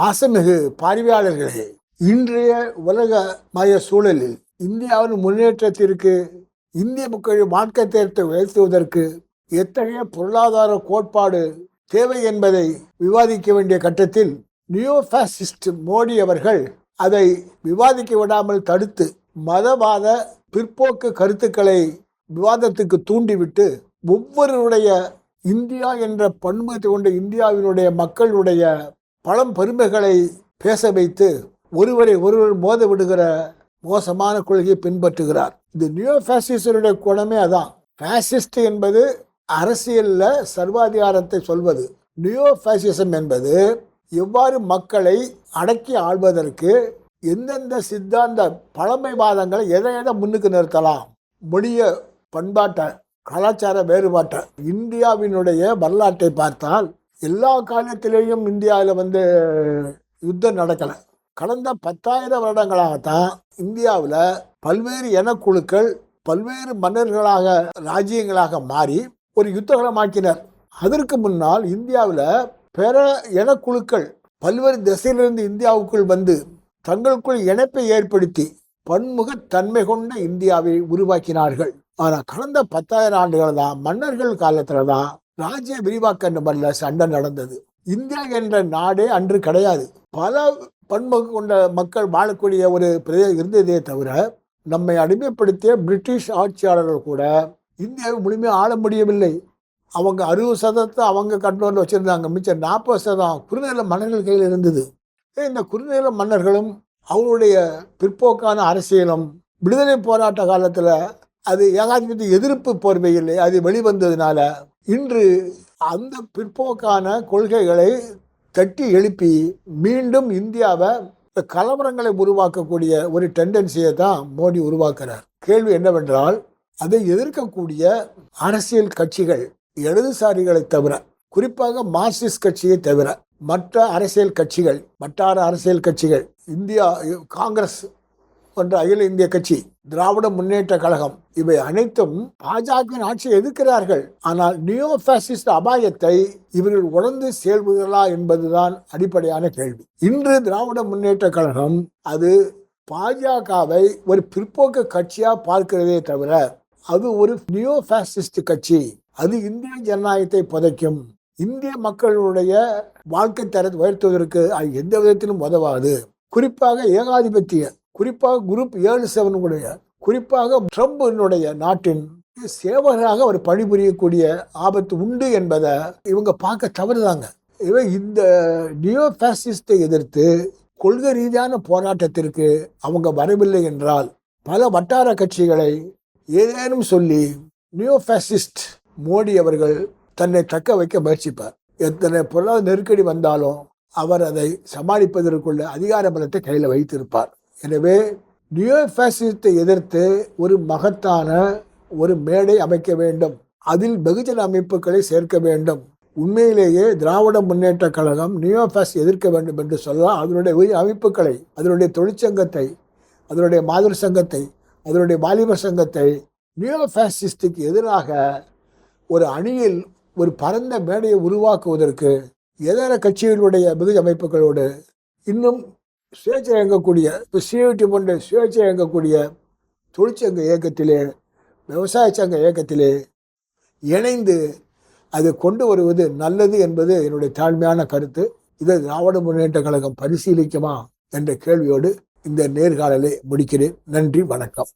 பாசமிகு பார்வையாளர்களே இன்றைய உலக மய சூழலில் இந்தியாவின் முன்னேற்றத்திற்கு இந்திய மக்களின் வாழ்க்கை தேர்த்தை உயர்த்துவதற்கு எத்தகைய பொருளாதார கோட்பாடு தேவை என்பதை விவாதிக்க வேண்டிய கட்டத்தில் நியோ ஃபேசிஸ்ட் மோடி அவர்கள் அதை விவாதிக்க விடாமல் தடுத்து மதவாத பிற்போக்கு கருத்துக்களை விவாதத்துக்கு தூண்டிவிட்டு ஒவ்வொருடைய இந்தியா என்ற பன்முகத்தை கொண்ட இந்தியாவினுடைய மக்களுடைய பழம் பெருமைகளை பேச வைத்து ஒருவரை ஒருவர் மோத விடுகிற மோசமான கொள்கையை பின்பற்றுகிறார். இந்த நியோ ஃபேசிஸ்டருடைய குணமே அதான். ஃபேசிஸ்ட் என்பது அரசியலில் சர்வாதிகாரத்தை சொல்வது. நியோ ஃபேசிசம் என்பது எவ்வாறு மக்களை அடக்கி ஆள்வதற்கு எந்தெந்த சித்தாந்த பழமைவாதங்களை எதை எதை முன்னுக்கு நிறுத்தலாம். மொழிய பண்பாட்டை கலாச்சார வேறுபாட்டை இந்தியாவினுடைய வரலாற்றை பார்த்தால் எல்லா காலத்திலேயும் இந்தியாவில் வந்து யுத்தம் நடக்கலை. கடந்த பத்தாயிரம் வருடங்களாகத்தான் இந்தியாவில் பல்வேறு இனக்குழுக்கள் பல்வேறு மன்னர்களாக ராஜ்யங்களாக மாறி ஒரு யுத்தகலமாக்கினர் அதற்கு முன்னால் இந்தியாவில் பிற இனக்குழுக்கள் பல்வேறு திசையிலிருந்து இந்தியாவுக்குள் வந்து தங்களுக்குள் இணைப்பை ஏற்படுத்தி பன்முகத்தன்மை கொண்ட இந்தியாவை உருவாக்கினார்கள். ஆனால் கடந்த பத்தாயிரம் ஆண்டுகள் தான் மன்னர்கள் காலத்தில் தான் ராஜ்ய விரிவாக்க நம்பர்ல சண்டை நடந்தது. இந்தியா என்ற நாடே அன்று கிடையாது. பல பன்முக கொண்ட மக்கள் வாழக்கூடிய ஒரு பிரதேசம் இருந்ததே தவிர நம்மை அடிமைப்படுத்திய பிரிட்டிஷ் ஆட்சியாளர்கள் கூட இந்தியாவை முழுமையாக ஆள முடியவில்லை. அவங்க அறுபது சதத்தை அவங்க கண்ட்ரோலில் வச்சுருந்தாங்க. மிச்சம் நாற்பது சதம் குறுநில மன்னர்கள் கையில் இருந்தது. இந்த குறுநில மன்னர்களும் அவருடைய பிற்போக்கான அரசியலும் விடுதலை போராட்ட காலத்தில் அது ஏகாதிபத்திய எதிர்ப்பு போர்வையில் அது வெளிவந்ததுனால இன்று அந்த பிற்போக்கான கொள்கைகளை தட்டி எழுப்பி மீண்டும் இந்தியாவை கலவரங்களை உருவாக்கக்கூடிய ஒரு டெண்டன்சியை தான் மோடி உருவாக்குறார். கேள்வி என்னவென்றால் அதை எதிர்க்கக்கூடிய அரசியல் கட்சிகள் இடதுசாரிகளை தவிர குறிப்பாக மார்க்சிஸ்ட் கட்சியை தவிர மற்ற அரசியல் கட்சிகள் வட்டார அரசியல் கட்சிகள் இந்தியா காங்கிரஸ் ஒன்று அகில இந்திய கட்சி திராவிட முன்னேற்ற கழகம் இவை அனைத்தும் பாஜகவின் ஆட்சியை எதிர்க்கிறார்கள். ஆனால் நியோ பாசிஸ்ட் அபாயத்தை இவர்கள் உணர்ந்து செயல்படுகிறா என்பதுதான் அடிப்படையான கேள்வி. இன்று திராவிட முன்னேற்ற கழகம் அது பாஜகவை ஒரு பிற்போக்கு கட்சியா பார்க்கிறதே தவிர அது ஒரு நியோ பாசிஸ்ட் கட்சி. அது இந்திய ஜனநாயகத்தை புதைக்கும். இந்திய மக்களுடைய வாழ்க்கை தரத்தை உயர்த்துவதற்கு அது எந்த விதத்திலும் உதவாது. குறிப்பாக ஏகாதிபத்திய குறிப்பாக குரூப் ஏழு செவனுடைய குறிப்பாக ட்ரம்பினுடைய நாட்டின் சேவகராக அவர் பணிபுரியக்கூடிய ஆபத்து உண்டு என்பதை இவங்க பார்க்க தவறுதாங்க. இவன் இந்த நியோ பாசிஸ்டை எதிர்த்து கொள்கை ரீதியான போராட்டத்திற்கு அவங்க வரவில்லை என்றால் பல வட்டார கட்சிகளை ஏதேனும் சொல்லி நியோ பாசிஸ்ட் மோடி அவர்கள் தன்னை தக்க வைக்க முயற்சிப்பார். எத்தனை பொருளாதார நெருக்கடி வந்தாலும் அவர் அதை சமாளிப்பதற்குள்ள அதிகார பலத்தை கையில் வைத்திருப்பார். எனவே நியோ எதிர்த்து ஒரு மகத்தான ஒரு மேடை அமைக்க வேண்டும். அதில் வெகுஜன அமைப்புகளை சேர்க்க வேண்டும். உண்மையிலேயே திராவிட முன்னேற்ற கழகம் நியோஃபாஸ் எதிர்க்க வேண்டும் என்று சொல்லலாம் அதனுடைய அமைப்புகளை அதனுடைய தொழிற்சங்கத்தை அதனுடைய மாதர் சங்கத்தை அதனுடைய வாலிபர் சங்கத்தை நியோஃபாசிஸ்டுக்கு எதிராக ஒரு அணியில் ஒரு பரந்த மேடையை உருவாக்குவதற்கு எதிர கட்சிகளுடைய மிகுதி அமைப்புகளோடு இன்னும் சுயேட்சை இயங்கக்கூடிய இப்போ சிஐடி போன்ற சுயேட்சை இயங்கக்கூடிய தொழிற்சங்க இயக்கத்திலே விவசாய சங்க இயக்கத்திலே இணைந்து அதை கொண்டு வருவது நல்லது என்பது என்னுடைய தாழ்மையான கருத்து. இதை திராவிட முன்னேற்ற கழகம் பரிசீலிக்குமா என்ற கேள்வியோடு இந்த நேர்காணலை முடிக்கிறேன். நன்றி வணக்கம்.